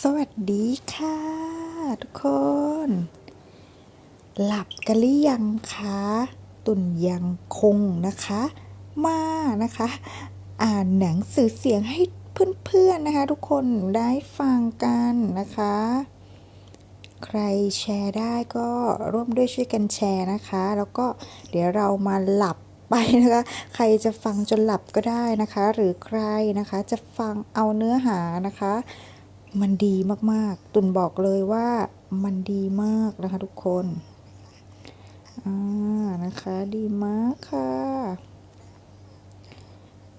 สวัสดีค่ะ ทุกคน หลับกันหรือยังคะ ตุนยังคงนะคะ มานะคะ อ่านหนังสือเสียงให้เพื่อนๆนะคะ ทุกคนได้ฟังกันนะคะ ใครแชร์ได้ก็ร่วมด้วยช่วยกันแชร์นะคะ แล้วก็เดี๋ยวเรามาหลับไปนะคะใครจะฟังจนหลับก็ได้นะคะ หรือใครนะคะจะฟังเอาเนื้อหานะคะ มันดีมากๆ ตุนบอกเลยว่ามันดีมากนะคะทุกคนอ่านะคะดีมากค่ะ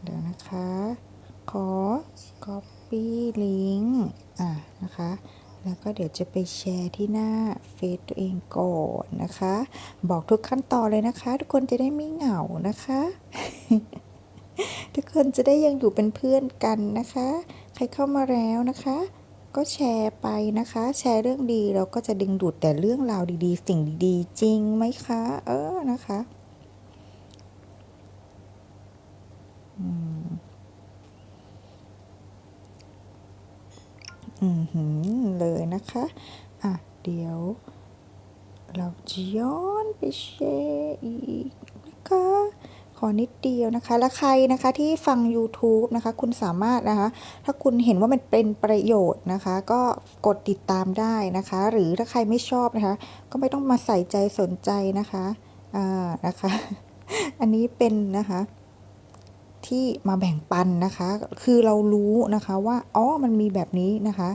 เดี๋ยวนะคะ ขอ copy link อะนะคะแล้วก็เดี๋ยวจะไปแชร์ที่หน้าเฟซตัวเองก่อนนะคะ บอกทุกขั้นตอนเลยนะคะ ทุกคนจะได้ไม่เหงานะคะ ทุกคนจะได้ยังอยู่เป็นเพื่อนกันนะคะ ใครเข้ามาแล้วนะคะ ก็แชร์ไปนะคะ แชร์เรื่องดีเราก็จะดึงดูดแต่เรื่องราวดีๆ สิ่งดีๆ จริงไหมคะ เออนะคะอืมอือหือเลยนะคะ อะ เดี๋ยว เราจะย้อนไปแชร์อีกนะคะ อนิดเดียวนะคะ และใครนะคะที่ฟัง YouTube นะคะ คุณสามารถนะคะ ถ้าคุณเห็นว่ามันเป็นประโยชน์นะคะ ก็กดติดตามได้นะคะ หรือถ้าใครไม่ชอบนะคะ ก็ไม่ต้องมาใส่ใจสนใจนะคะอ่านะคะ อันนี้เป็นนะคะที่มาแบ่งปันนะคะ คือเรารู้นะคะว่า อ๋อ มันมีแบบนี้นะคะ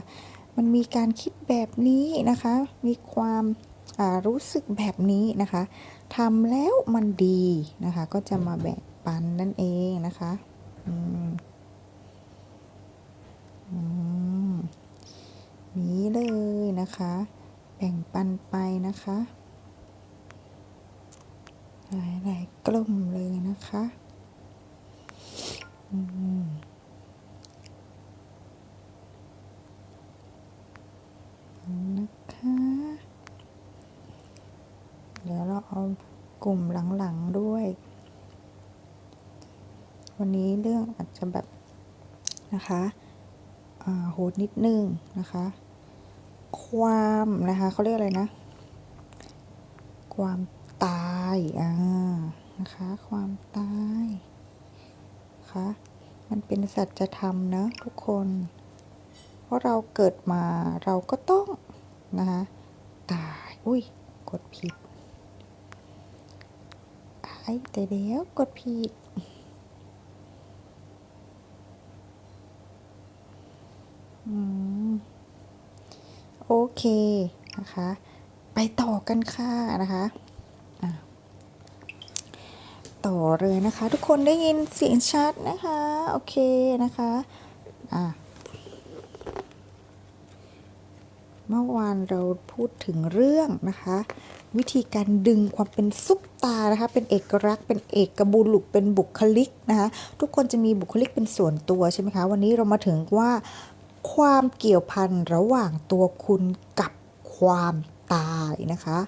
มันมีการคิดแบบนี้นะคะ มีความรู้สึกแบบนี้นะคะ ทำแล้วมันดีนะคะ ก็จะมาแบ่งปันนั่นเองนะคะอืมอืมนี้เลยนะคะ แบ่งปันไปนะคะ หลายๆกลุ่มเลยนะคะ อืมนะคะ เดี๋ยวเราเอา กลุ่มหลังๆด้วย วันนี้เรื่องอาจจะแบบนะคะโหดนิดนึงนะคะ ความนะคะเขาเรียกอะไรนะ ความตายอ่านะคะ ความตายะคะมันเป็นสัจธรรมนะทุกคน เพราะเราเกิดมาเราก็ต้องนะคะตาย อุ้ยกดผิด อ้แต่เดี๋ยวกดผิดโอเคนะคะ ไปต่อกันค่ะนะคะะต่อเลยนะคะ ทุกคนได้ยินเสียงชัดนะคะ โอเคนะคะอะเมื่อวานเราพูดถึงเรื่องนะคะ วิธีการดึงความเป็นซุป ตานะคะเป็นเอกลักษณ์เป็นเอกบุรุษเป็นบุคลิกนะคะทุกคนจะมีบุคลิกเป็นส่วนตัวใช่ไหมคะ วันนี้เรามาถึงว่าความเกี่ยวพันระหว่างตัวคุณกับความตายนะคะ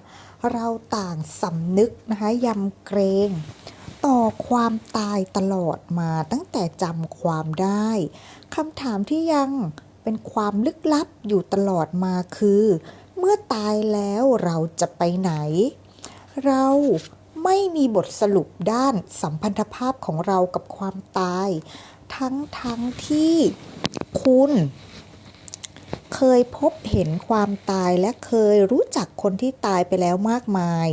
เราต่างสำนึกนะคะยำเกรงต่อความตายตลอดมาตั้งแต่จำความได้คำถามที่ยังเป็นความลึกลับอยู่ตลอดมาคือ เมื่อตายแล้วเราจะไปไหน เรา ไม่มีบทสรุปด้านสัมพันธภาพของเรากับความตาย ทั้งทั้งที่คุณเคยพบเห็นความตายและเคยรู้จักคนที่ตายไปแล้วมากมาย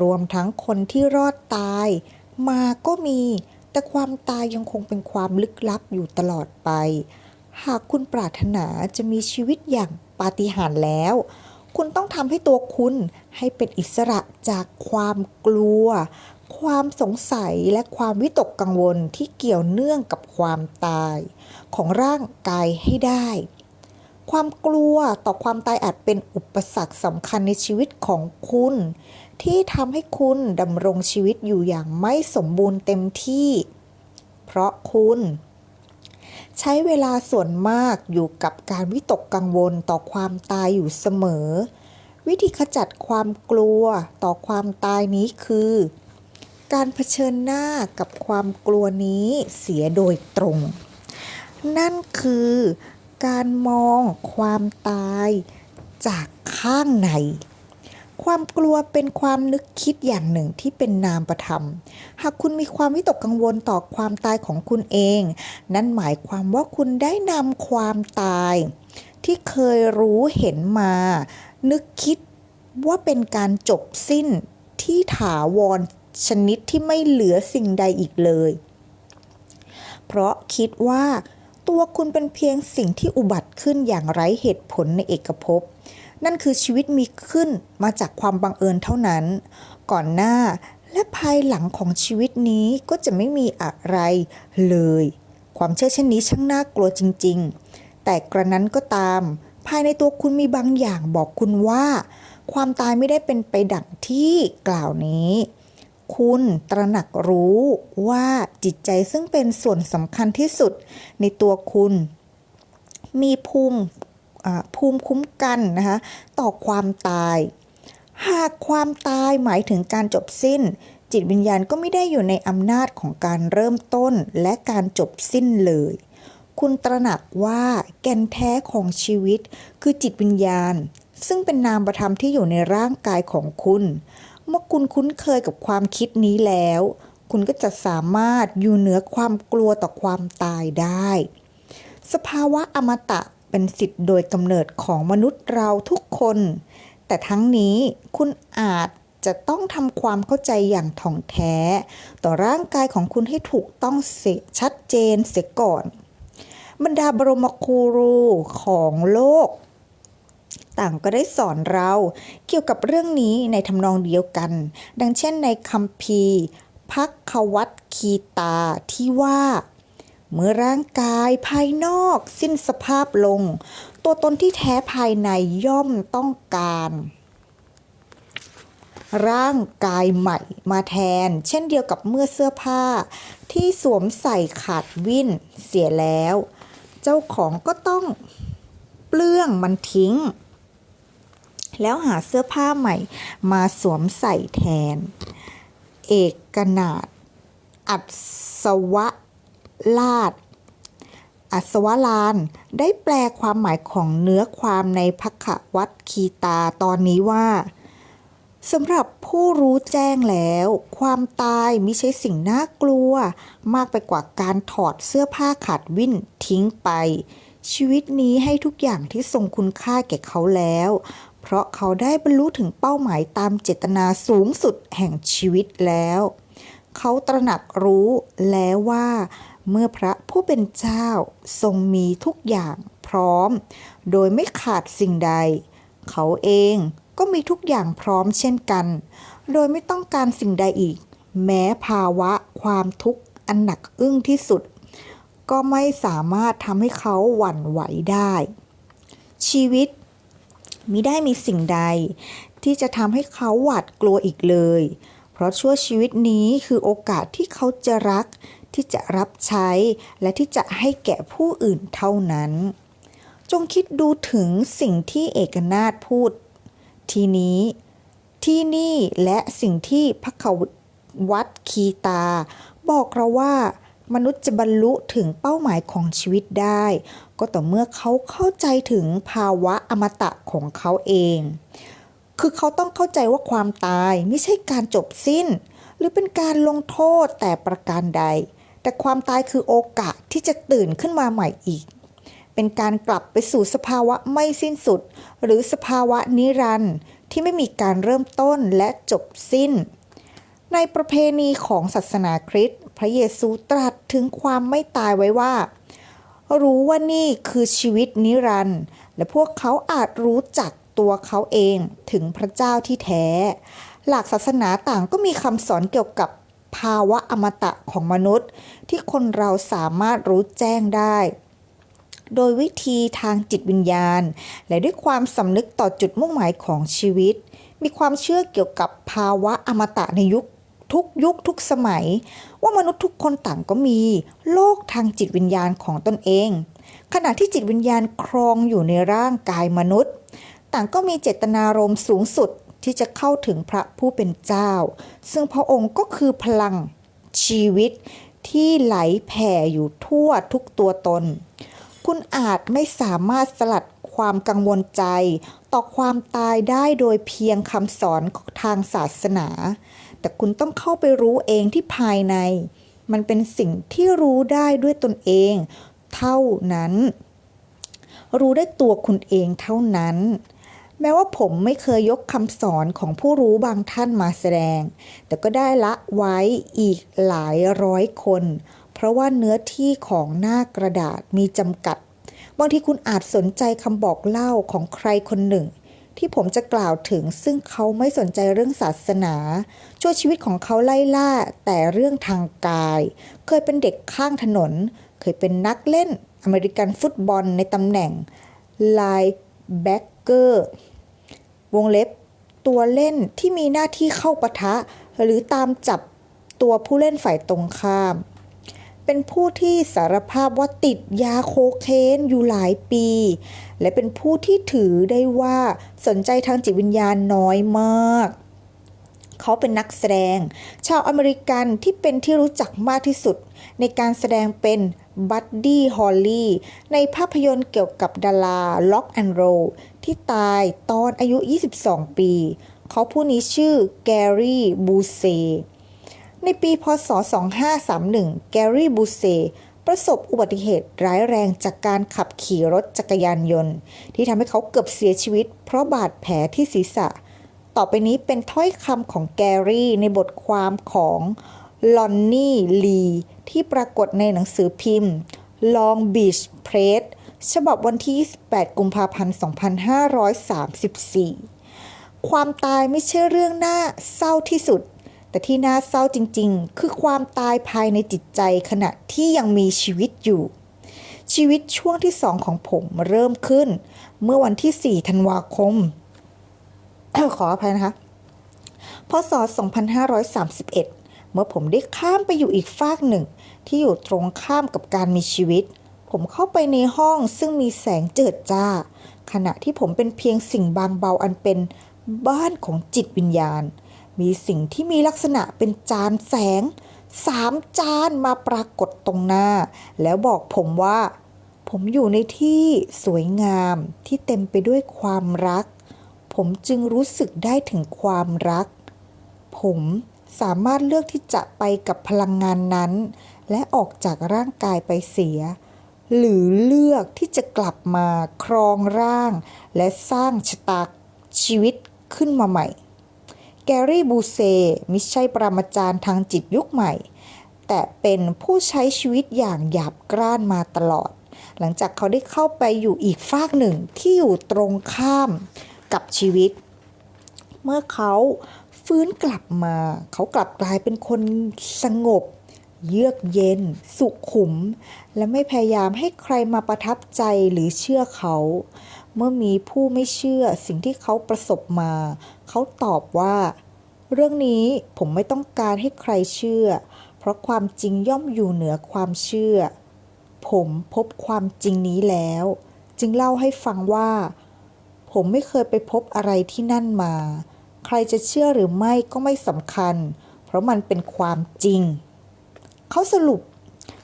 รวมทั้งคนที่รอดตาย มาก็มี แต่ความตายยังคงเป็นความลึกลับอยู่ตลอดไป หากคุณปรารถนาจะมีชีวิตอย่างปาฏิหาริย์แล้ว คุณต้องทำให้ตัวคุณให้เป็นอิสระจากความกลัว ความสงสัยและความวิตกกังวลที่เกี่ยวเนื่องกับความตาย ของร่างกายให้ได้ ความกลัวต่อความตายอาจเป็นอุปสรรคสำคัญในชีวิตของคุณ ที่ทำให้คุณดำรงชีวิตอยู่อย่างไม่สมบูรณ์เต็มที่ เพราะคุณ ใช้เวลาส่วนมากอยู่กับการวิตกกังวลต่อความตายอยู่เสมอ วิธีขจัดความกลัวต่อความตายนี้คือ การเผชิญหน้ากับความกลัวนี้เสียโดยตรง นั่นคือการมองความตายจากข้างใน ความกลัวเป็นความนึกคิดอย่างหนึ่งที่เป็นนามประธรรม หากคุณมีความวิตกกังวลต่อความตายของคุณเอง นั่นหมายความว่าคุณได้นำความตาย ที่เคยรู้เห็นมา นึกคิดว่าเป็นการจบสิ้นที่ถาวรชนิดที่ไม่เหลือสิ่งใดอีกเลย เพราะคิดว่า ตัวคุณเป็นเพียงสิ่งที่อุบัติขึ้นอย่างไร้เหตุผลในเอกภพ นั่นคือชีวิตมีขึ้นมาจากความบังเอิญเท่านั้น ก่อนหน้าและภายหลังของชีวิตนี้ก็จะไม่มีอะไรเลย ความเชื่อเช่นนี้ช่างน่ากลัวจริง ๆ แต่กระนั้นก็ตาม ภายในตัวคุณมีบางอย่างบอกคุณว่า ความตายไม่ได้เป็นไปดังที่กล่าวนี้คุณตระหนักรู้ว่าจิตใจซึ่งเป็นส่วนสำคัญที่สุดในตัวคุณ มีภูมิ ภูมิคุ้มกันนะคะต่อความตาย หากความตายหมายถึงการจบสิ้น จิตวิญญาณก็ไม่ได้อยู่ในอำนาจของการเริ่มต้นและการจบสิ้นเลย คุณตระหนักว่าแก่นแท้ของชีวิตคือจิตวิญญาณ ซึ่งเป็นนามประธรรมที่อยู่ในร่างกายของคุณ เมื่อคุณคุ้นเคยกับความคิดนี้แล้ว คุณก็จะสามารถอยู่เหนือความกลัวต่อความตายได้ สภาวะอมตะ เป็นสิทธิ์โดยกำเนิดของมนุษย์เราทุกคน แต่ทั้งนี้คุณอาจจะต้องทำความเข้าใจอย่างถ่องแท้ ต่อร่างกายของคุณให้ถูกต้องเสียชัดเจนเสียก่อน บรรดาบรมครูรูของโลก ต่างก็ได้สอนเราเกี่ยวกับเรื่องนี้ในทำนองเดียวกัน ดังเช่นในคัมภีพักควัตคีตาที่ว่า เมื่อร่างกายภายนอกสิ้นสภาพลง ตัวตนที่แท้ภายในย่อมต้องการ ร่างกายใหม่มาแทน เช่นเดียวกับเมื่อเสื้อผ้า ที่สวมใส่ขาดวิ่นเสียแล้ว เจ้าของก็ต้องเปลื้องมันทิ้ง แล้วหาเสื้อผ้าใหม่มาสวมใส่แทน เอกนาดอัศวะ ลาด อัศวลานได้แปลความหมายของเนื้อความในพักวัตคีตาตอนนี้ว่าสำหรับผู้รู้แจ้งแล้ว ความตายไม่ใช่สิ่งน่ากลัว มากไปกว่าการถอดเสื้อผ้าขาดวิ่นทิ้งไป ชีวิตนี้ให้ทุกอย่างที่ทรงคุณค่าแก่เขาแล้ว เพราะเขาได้บรรลุถึงเป้าหมายตามเจตนาสูงสุดแห่งชีวิตแล้ว เขาตระหนักรู้แล้วว่า เมื่อพระผู้เป็นเจ้าทรงมีทุกอย่างพร้อม โดยไม่ขาดสิ่งใด เขาเองก็มีทุกอย่างพร้อมเช่นกัน โดยไม่ต้องการสิ่งใดอีก แม้ภาวะความทุกข์อันหนักอึ้งที่สุด ก็ไม่สามารถทำให้เขาหวั่นไหวได้ ชีวิตมิได้มีสิ่งใด ที่จะทำให้เขาหวาดกลัวอีกเลย เพราะชั่วชีวิตนี้คือโอกาสที่เขาจะรัก ที่จะรับใช้และที่จะให้แก่ผู้อื่นเท่านั้น จงคิดดูถึงสิ่งที่เอกนาถพูด ทีนี้ที่นี่และสิ่งที่พระขวัตคีตา บอกเราว่ามนุษย์จะบรรลุถึงเป้าหมายของชีวิตได้ ก็ต่อเมื่อเขาเข้าใจถึงภาวะอมตะของเขาเอง คือเขาต้องเข้าใจว่าความตายไม่ใช่การจบสิ้น หรือเป็นการลงโทษแต่ประการใด แต่ความตายคือโอกาสที่จะตื่นขึ้นมาใหม่อีก เป็นการกลับไปสู่สภาวะไม่สิ้นสุด หรือสภาวะนิรันดร์ที่ไม่มีการเริ่มต้นและจบสิ้น ในประเพณีของศาสนาคริสต์พระเยซูตรัสถึงความไม่ตายไว้ว่า รู้ว่านี่คือชีวิตนิรันดร์และพวกเขาอาจรู้จักตัวเขาเองถึงพระเจ้าที่แท้ หลักศาสนาต่างก็มีคำสอนเกี่ยวกับ ภาวะอมตะของมนุษย์ ที่คนเราสามารถรู้แจ้งได้ โดยวิธีทางจิตวิญญาณ และด้วยความสำนึกต่อจุดมุ่งหมายของชีวิต มีความเชื่อเกี่ยวกับภาวะอมตะในยุคทุกยุคทุกสมัย ว่ามนุษย์ทุกคนต่างก็มีโลกทางจิตวิญญาณของตนเอง ขณะที่จิตวิญญาณครองอยู่ในร่างกายมนุษย์ ต่างก็มีเจตนารมณ์สูงสุด ที่จะเข้าถึงพระผู้เป็นเจ้า ซึ่งพระองค์ก็คือพลังชีวิตที่ไหลแผ่อยู่ทั่วทุกตัวตน คุณอาจไม่สามารถสลัดความกังวลใจ ต่อความตายได้โดยเพียงคำสอนทางศาสนา แต่คุณต้องเข้าไปรู้เองที่ภายใน มันเป็นสิ่งที่รู้ได้ด้วยตนเอง เท่านั้น รู้ได้ตัวคุณเองเท่านั้น แม้ว่าผมไม่เคยยกคำสอนของผู้รู้บางท่านมาแสดง แต่ก็ได้ละไว้อีกหลายร้อยคน เพราะว่าเนื้อที่ของหน้ากระดาษมีจำกัด บางทีคุณอาจสนใจคำบอกเล่าของใครคนหนึ่ง ที่ผมจะกล่าวถึงซึ่งเขาไม่สนใจเรื่องศาสนา ช่วยชีวิตของเขาไล่ล่าแต่เรื่องทางกาย เคยเป็นเด็กข้างถนน เคยเป็นนักเล่นอเมริกันฟุตบอลในตำแหน่งไลแบ็กเกอร์ วงเล็บ ตัวเล่นที่มีหน้าที่เข้าปะทะ หรือตามจับตัวผู้เล่นฝ่ายตรงข้าม เป็นผู้ที่สารภาพว่าติดยาโคเคนอยู่หลายปี และเป็นผู้ที่ถือได้ว่าสนใจทางจิตวิญญาณน้อยมาก เขาเป็นนักแสดง ชาวอเมริกันที่เป็นที่รู้จักมากที่สุด ในการแสดงเป็นบัดดี้ฮอลลี่ในภาพยนตร์เกี่ยวกับดาราล็อกแอนโรที่ตายตอนอายุ 22 ปี เขาผู้นี้ชื่อแกรี่บูเซในปีพศ 2531 แกรี่บูเซประสบอุบัติเหตุร้ายแรงจากการขับขี่รถจักรยานยนต์ ที่ทำให้เขาเกือบเสียชีวิต เพราะบาดแผลที่ศีรษะ ต่อไปนี้เป็นถ้อยคำของแกรี่ในบทความของลอนนี่ลีที่ปรากฏในหนังสือพิมพ์ Long Beach Press ฉบับวันที่ 28 กุมภาพันธ์ 2534 ความตายไม่ใช่เรื่องน่าเศร้าที่สุด แต่ที่น่าเศร้าจริง ๆ คือความตายภายในจิตใจขณะที่ยังมีชีวิตอยู่ ชีวิตช่วงที่สองของผมเริ่มขึ้น เมื่อวันที่ 4 ธันวาคม ขออภัยนะคะพศ 2531 เมื่อผมได้ข้ามไปอยู่อีกฟากหนึ่ง ที่อยู่ตรงข้ามกับการมีชีวิต ผมเข้าไปในห้องซึ่งมีแสงเจิดจ้า ขณะที่ผมเป็นเพียงสิ่งบางเบาอันเป็นบ้านของจิตวิญญาณ มีสิ่งที่มีลักษณะเป็นจานแสงสามจานมาปรากฏตรงหน้า แล้วบอกผมว่า ผมอยู่ในที่สวยงามที่เต็มไปด้วยความรัก ผมจึงรู้สึกได้ถึงความรัก ผมสามารถเลือกที่จะไปกับพลังงานนั้น และออกจากร่างกายไปเสีย หรือเลือกที่จะกลับมาครองร่าง และสร้างชะตาชีวิตขึ้นมาใหม่ แกรี่บูเซม่ใช่ปรมาจารย์ทางจิตยุคใหม่ แต่เป็นผู้ใช้ชีวิตอย่างหยาบกร้านมาตลอด หลังจากเขาได้เข้าไปอยู่อีกฟากหนึ่งที่อยู่ตรงข้าม กับชีวิต เมื่อเขาฟื้นกลับมา เขากลับกลายเป็นคนสงบ เยือกเย็น สุขุม และไม่พยายามให้ใครมาประทับใจหรือเชื่อเขา เมื่อมีผู้ไม่เชื่อสิ่งที่เขาประสบมา เขาตอบว่า เรื่องนี้ผมไม่ต้องการให้ใครเชื่อ เพราะความจริงย่อมอยู่เหนือความเชื่อ ผมพบความจริงนี้แล้ว จึงเล่าให้ฟังว่า ผมไม่เคยไปพบอะไรที่นั่นมา ใครจะเชื่อหรือไม่ก็ไม่สำคัญ เพราะมันเป็นความจริง เขาสรุป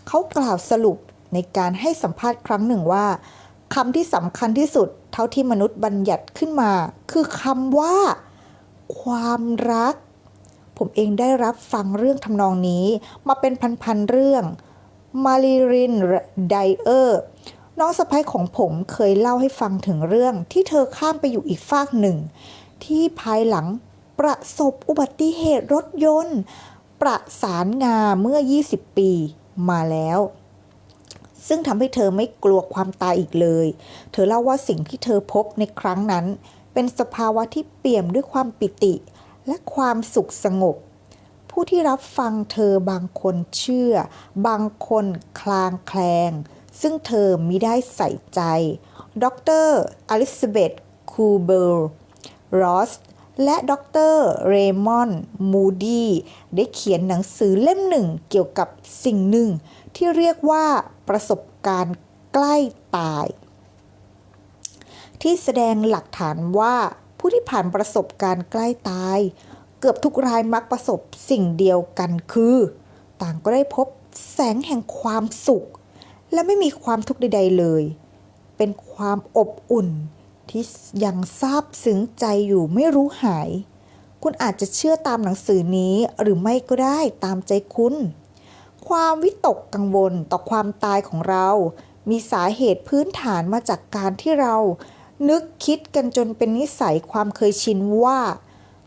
เขากล่าวสรุปในการให้สัมภาษณ์ครั้งหนึ่งว่าคำที่สำคัญที่สุด เท่าที่มนุษย์บัญญัติขึ้นมา คือคำว่า ความรัก ผมเองได้รับฟังเรื่องทำนองนี้ มาเป็นพันๆเรื่องมารีรินไดเออร์ น้องสะพ้ยของผมเคยเล่าให้ฟังถึงเรื่องที่เธอข้ามไปอยู่อีกฟากหนึ่ง ที่ภายหลังประสบอุบัติเหตุรถยนต์ ประสานงาเมื่อ 20 ปีมาแล้ว ซึ่งทำให้เธอไม่กลัวความตายอีกเลย เธอเล่าว่าสิ่งที่เธอพบในครั้งนั้น เป็นสภาวะที่เปี่ยมด้วยความปิติ และความสุขสงบ ผู้ที่รับฟังเธอบางคนเชื่อ บางคนคลางแคลง ซึ่งเธอมิได้ใส่ใจ ดรอลิซาเบธคูเบลรอสและดรเรมอนมูดีได้เขียนหนังสือเล่มหนึ่งเกี่ยวกับสิ่งหนึ่ง ที่เรียกว่าประสบการณ์ใกล้ตาย ที่แสดงหลักฐานว่าผู้ที่ผ่านประสบการณ์ใกล้ตาย เกือบทุกรายมักประสบสิ่งเดียวกันคือ ต่างก็ได้พบแสงแห่งความสุข และไม่มีความทุกข์ใด ๆ เลย เป็นความอบอุ่นที่ยังซาบซึ้งใจอยู่ไม่รู้หาย คุณอาจจะเชื่อตามหนังสือนี้หรือไม่ก็ได้ตามใจคุณ ความวิตกกังวลต่อความตายของเรา มีสาเหตุพื้นฐานมาจากการที่เรานึกคิดกันจนเป็นนิสัยความเคยชินว่า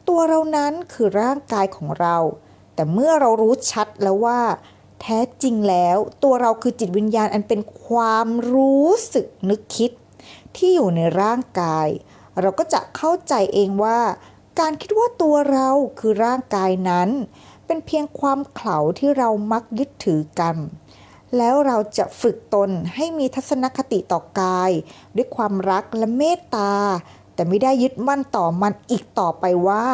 ตัวเรานั้นคือร่างกายของเรา แต่เมื่อเรารู้ชัดแล้วว่า แท้จริงแล้ว ตัวเราคือจิตวิญญาณอันเป็นความรู้สึกนึกคิด ที่อยู่ในร่างกาย เราก็จะเข้าใจเองว่า การคิดว่าตัวเราคือร่างกายนั้น เป็นเพียงความเขลาที่เรามักยึดถือกัน แล้วเราจะฝึกตนให้มีทัศนคติต่อกาย ด้วยความรักและเมตตา แต่ไม่ได้ยึดมั่นต่อมันอีกต่อไปว่า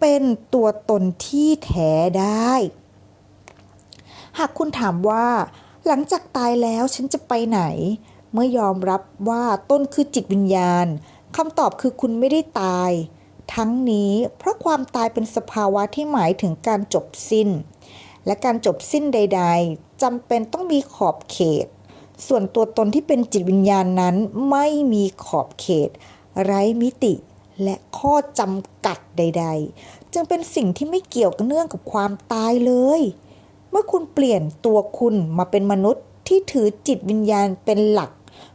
เป็นตัวตนที่แท้ได้ หากคุณถามว่า หลังจากตายแล้วฉันจะไปไหน เมื่อยอมรับว่าต้นคือจิตวิญญาณคำตอบคือคุณไม่ได้ตาย ทั้งนี้เพราะความตายเป็นสภาวะที่หมายถึงการจบสิ้น และการจบสิ้นใด ๆจำเป็นต้องมีขอบเขต ส่วนตัวตนที่เป็นจิตวิญญาณนั้นไม่มีขอบเขต ไร้มิติและข้อจำกัดใด ๆ จึงเป็นสิ่งที่ไม่เกี่ยวกับเนื่องกับความตายเลย มื่อคุณเปลี่ยนตัวคุณมาเป็นมนุษย์ที่ถือจิตวิญญาณเป็นหลัก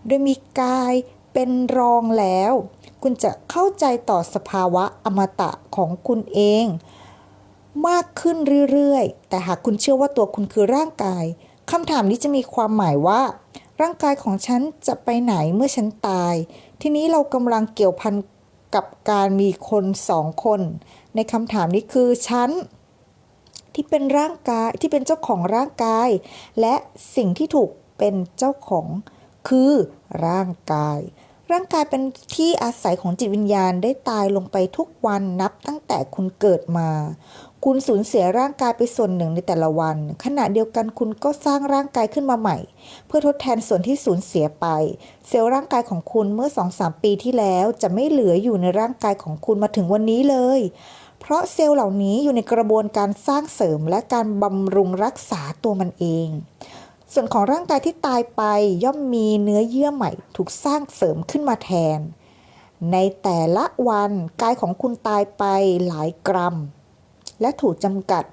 โดยมีกายเป็นรองแล้ว คุณจะเข้าใจต่อสภาวะอมตะของคุณเอง มากขึ้นเรื่อยๆ แต่หากคุณเชื่อว่าตัวคุณคือร่างกายคำถามนี้จะมีความหมายว่า ร่างกายของฉันจะไปไหนเมื่อฉันตาย ทีนี้เรากำลังเกี่ยวพันกับการมีคนสองคน ในคำถามนี้คือฉัน ที่เป็นร่างกายที่เป็นเจ้าของร่างกาย และสิ่งที่ถูกเป็นเจ้าของคือร่างกาย ร่างกายเป็นที่อาศัยของจิตวิญญาณได้ตายลงไปทุกวันนับตั้งแต่คุณเกิดมา คุณสูญเสียร่างกายไปส่วนหนึ่งในแต่ละวัน ขณะเดียวกันคุณก็สร้างร่างกายขึ้นมาใหม่ เพื่อทดแทนส่วนที่สูญเสียไป เซลล์ร่างกายของคุณเมื่อ 2-3 ปีที่แล้วจะไม่เหลืออยู่ในร่างกายของคุณมาถึงวันนี้เลย เพราะเซลล์เหล่านี้อยู่ในกระบวนการสร้างเสริมและการบำรุงรักษาตัวมันเอง ส่วนของร่างกายที่ตายไปย่อมมีเนื้อเยื่อใหม่ถูกสร้างเสริมขึ้นมาแทน ในแต่ละวันกายของคุณตายไปหลายกรัม และถูกจำกัด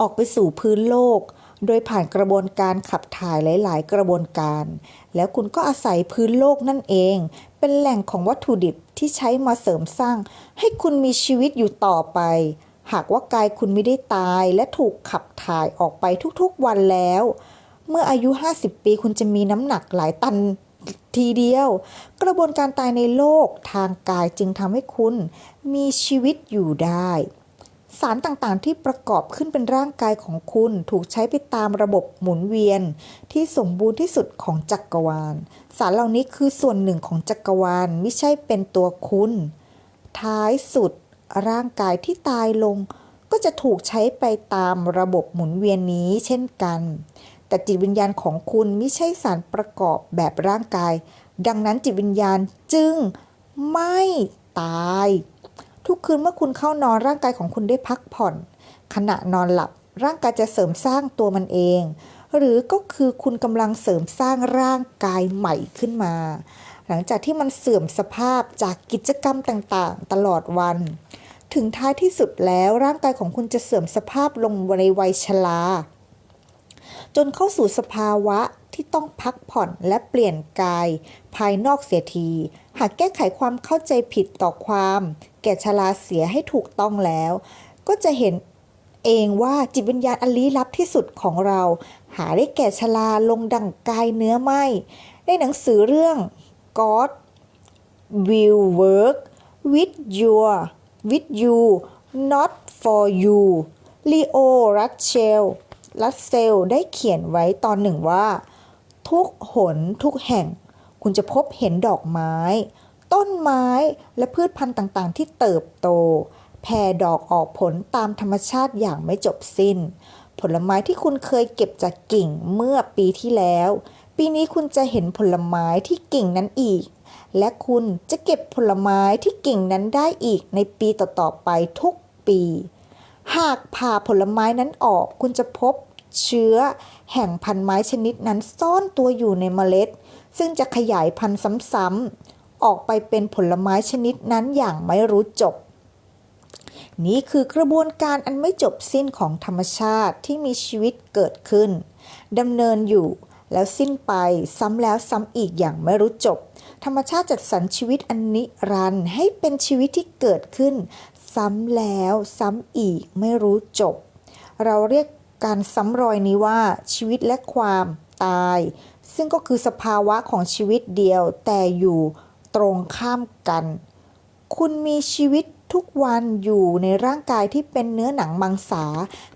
ออกไปสู่พื้นโลก โดยผ่านกระบวนการขับถ่ายหลาย ๆ กระบวนการ แล้วคุณก็อาศัยพื้นโลกนั่นเอง เป็นแหล่งของวัตถุดิบที่ใช้มาเสริมสร้าง ให้คุณมีชีวิตอยู่ต่อไป หากว่ากายคุณไม่ได้ตายและถูกขับถ่ายออกไปทุกๆวันแล้ว เมื่ออายุ 50 ปีคุณจะมีน้ำหนักหลายตันทีเดียว กระบวนการตายในโลกทางกายจึงทำให้คุณมีชีวิตอยู่ได้ สารต่างๆ ที่ประกอบขึ้นเป็นร่างกายของคุณถูกใช้ไปตามระบบหมุนเวียน ที่สมบูรณ์ที่สุดของจักรวาล สารเหล่านี้คือส่วนหนึ่งของจักรวาลไม่ใช่เป็นตัวคุณ ท้ายสุดร่างกายที่ตายลง ก็จะถูกใช้ไปตามระบบหมุนเวียนนี้เช่นกัน แต่จิตวิญญาณของคุณไม่ใช่สารประกอบแบบร่างกาย ดังนั้นจิตวิญญาณจึงไม่ตาย ทุกคืนเมื่อคุณเข้านอนร่างกายของคุณได้พักผ่อน ขณะนอนหลับร่างกายจะเสริมสร้างตัวมันเอง หรือก็คือคุณกำลังเสริมสร้างร่างกายใหม่ขึ้นมา หลังจากที่มันเสื่อมสภาพจากกิจกรรมต่างๆ ตลอดวัน ถึงท้ายที่สุดแล้วร่างกายของคุณจะเสื่อมสภาพลงในวัยชราจนเข้าสู่สภาวะที่ต้องพักผ่อนและเปลี่ยนกาย ภายนอกเสียที หากแก้ไขความเข้าใจผิดต่อความ แก่ชราเสียให้ถูกต้องแล้ว ก็จะเห็นเองว่าจิตวิญญาณอันลี้ลับที่สุดของเรา หาได้แก่ชราลงดั่งกายเนื้อไหมในหนังสือเรื่อง God will work with your with you not for you ลีโอรัชเชลรัสเซลได้เขียนไว้ตอนหนึ่งว่า ทุกหนทุกแห่ง คุณจะพบเห็นดอกไม้ ต้นไม้และพืชพันธุ์ต่างๆ ที่เติบโต แผ่ดอกออกผลตามธรรมชาติอย่างไม่จบสิ้น ผลไม้ที่คุณเคยเก็บจากกิ่งเมื่อปีที่แล้ว ปีนี้คุณจะเห็นผลไม้ที่กิ่งนั้นอีก และคุณจะเก็บผลไม้ที่กิ่งนั้นได้อีกในปีต่อๆไปทุกปี หากผ่าผลไม้นั้นออกคุณจะพบเชื้อแห่งพันธุ์ไม้ชนิดนั้นซ่อนตัวอยู่ในเมล็ด ซึ่งจะขยายพันธุ์ซ้ำๆ ออกไปเป็นผลไม้ชนิดนั้นอย่างไม่รู้จบ นี่คือกระบวนการอันไม่จบสิ้นของธรรมชาติที่มีชีวิตเกิดขึ้นดำเนินอยู่แล้วสิ้นไปซ้ำแล้วซ้ำอีกอย่างไม่รู้จบ ธรรมชาติจัดสรรชีวิตอันนิรันดร์ให้เป็นชีวิตที่เกิดขึ้น ซ้ำแล้วซ้ำอีกไม่รู้จบ เราเรียกการซ้ำรอยนี้ว่าชีวิตและความตาย ซึ่งก็คือสภาวะของชีวิตเดียวแต่อยู่ ตรงข้ามกัน คุณมีชีวิตทุกวันอยู่ในร่างกายที่เป็นเนื้อหนังมังสา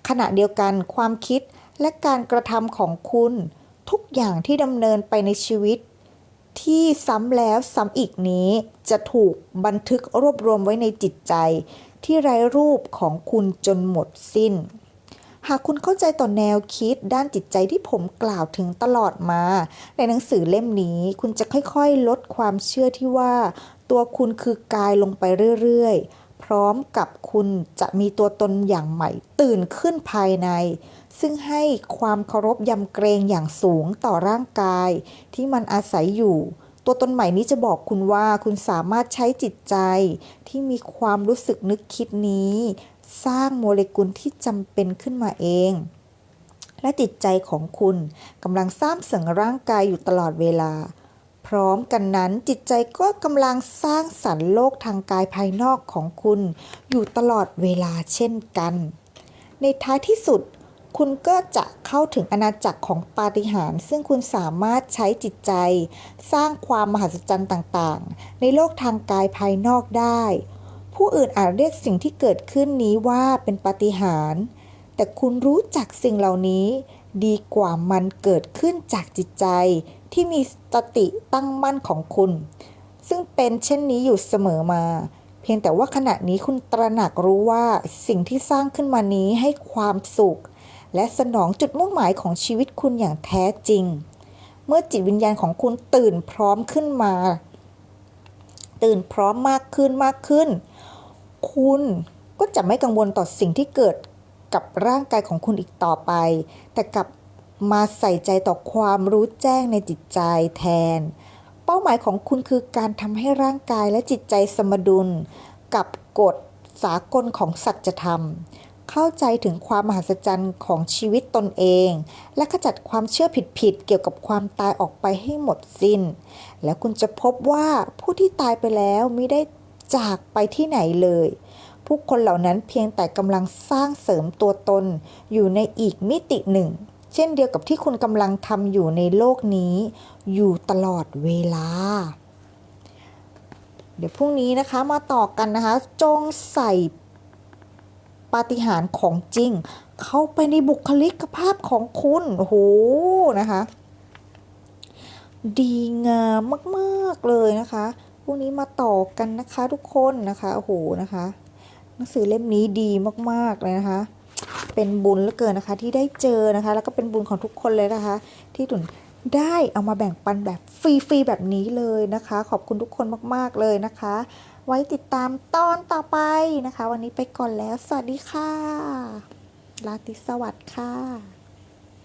ขณะเดียวกันความคิดและการกระทำของคุณ ทุกอย่างที่ดำเนินไปในชีวิต ที่ซ้ำแล้วซ้ำอีกนี้จะถูกบันทึกรวบรวมไว้ในจิตใจ ที่ไร้รูปของคุณจนหมดสิ้น หากคุณเข้าใจต่อแนวคิดด้านจิตใจที่ผมกล่าวถึงตลอดมา ในหนังสือเล่มนี้ คุณจะค่อยๆ ลดความเชื่อที่ว่า ตัวคุณคือกายลงไปเรื่อยๆ พร้อมกับคุณจะมีตัวตนอย่างใหม่ ตื่นขึ้นภายใน ซึ่งให้ความเคารพยำเกรงอย่างสูงต่อร่างกาย ที่มันอาศัยอยู่ตัวตนใหม่นี้จะบอกคุณว่าคุณสามารถใช้จิตใจที่มีความรู้สึกนึกคิดนี้ สร้างโมเลกุลที่จำเป็นขึ้นมาเอง และจิตใจของคุณกำลังสร้างเสริมร่างกายอยู่ตลอดเวลา พร้อมกันนั้นจิตใจก็กำลังสร้างสรรค์โลกทางกายภายนอกของคุณ อยู่ตลอดเวลาเช่นกัน ในท้ายที่สุดคุณก็จะเข้าถึงอาณาจักรของปาฏิหาริย์ซึ่งคุณสามารถใช้จิตใจ สร้างความมหัศจรรย์ต่างๆ ในโลกทางกายภายนอกได้ ผู้อื่นอาจเรียกสิ่งที่เกิดขึ้นนี้ว่าเป็นปาฏิหาริย์แต่คุณรู้จักสิ่งเหล่านี้ ดีกว่ามันเกิดขึ้นจากจิตใจ ที่มีสติตั้งมั่นของคุณ ซึ่งเป็นเช่นนี้อยู่เสมอมา เพียงแต่ว่าขณะนี้คุณตระหนักรู้ว่าสิ่งที่สร้างขึ้นมานี้ให้ความสุข และสนองจุดมุ่งหมายของชีวิตคุณอย่างแท้จริง เมื่อจิตวิญญาณของคุณตื่นพร้อมขึ้นมา ตื่นพร้อมมากขึ้นมากขึ้น คุณก็จะไม่กังวลต่อสิ่งที่เกิดกับร่างกายของคุณอีกต่อไป แต่กลับมาใส่ใจต่อความรู้แจ้งในจิตใจแทน เป้าหมายของคุณคือการทำให้ร่างกายและจิตใจสมดุล กับกฎสากลของสัจธรรม เข้าใจถึงความมหัศจรรย์ของชีวิตตนเอง และขจัดความเชื่อผิดๆเกี่ยวกับความตายออกไปให้หมดสิน้น แล้วคุณจะพบว่าผู้ที่ตายไปแล้วไม่ได้จากไปที่ไหนเลย ผู้คนเหล่านั้นเพียงแต่กำลังสร้างเสริมตัวตนอยู่ในอีกมิติหนึ่ง เช่นเดียวกับที่คุณกำลังทำอยู่ในโลกนี้ อยู่ตลอดเวลาเดี๋ยวพรุ่งนี้นะคะมาต่อกันนะคะ จงใส่ ปาฏิหาริย์ของจริง เข้าไปในบุคลิกภาพของคุณโอ้โหนะคะ ดีงามมากๆเลยนะคะพรุ่งนี้มาต่อกันนะคะทุกคนนะคะโอ้โหนะคะ หนังสือเล่มนี้ดีมากๆเลยนะคะ เป็นบุญเหลือเกินนะคะที่ได้เจอนะคะ แล้วก็เป็นบุญของทุกคนเลยนะคะ ที่ตุนได้เอามาแบ่งปันแบบฟรีๆแบบนี้เลยนะคะ ขอบคุณทุกคนมากๆเลยนะคะ ไว้ติดตามตอนต่อไปนะคะ วันนี้ไปก่อนแล้ว สวัสดีค่ะ ราตรีสวัสดิ์ค่ะ